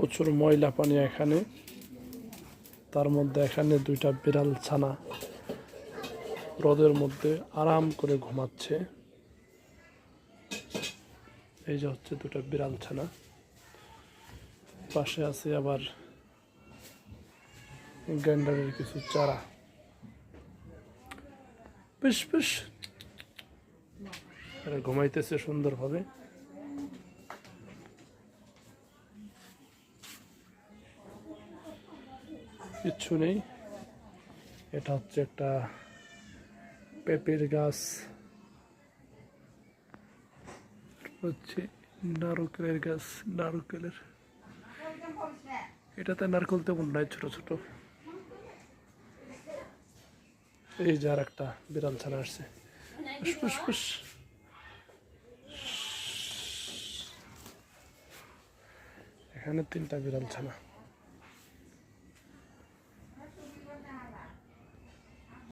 প্রচুর ময়লা পানি এখানে। তার মধ্যে এখানে দুইটা বিড়াল ছানা রোদের মধ্যে আরাম করে ঘুমাচ্ছে। এই যে হচ্ছে দুটো বিড়াল ছানা। পাশে আছে আবার গ্যান্ডারের কিছু চারা। বেশ বেশ। ঘুমাইতেছে সুন্দরভাবে। কিচ্ছু নেই। এটা হচ্ছে একটা পেঁপের গাছ। হচ্ছে নারকেলের গাছ, নারকেলের। এটাতে নারকেল তেমন নাই, ছোট ছোট। এই যার একটা বিড়াল ছানা আসছে। ফুস ফুস ফুস এখানে তিনটা বিড়াল ছানা।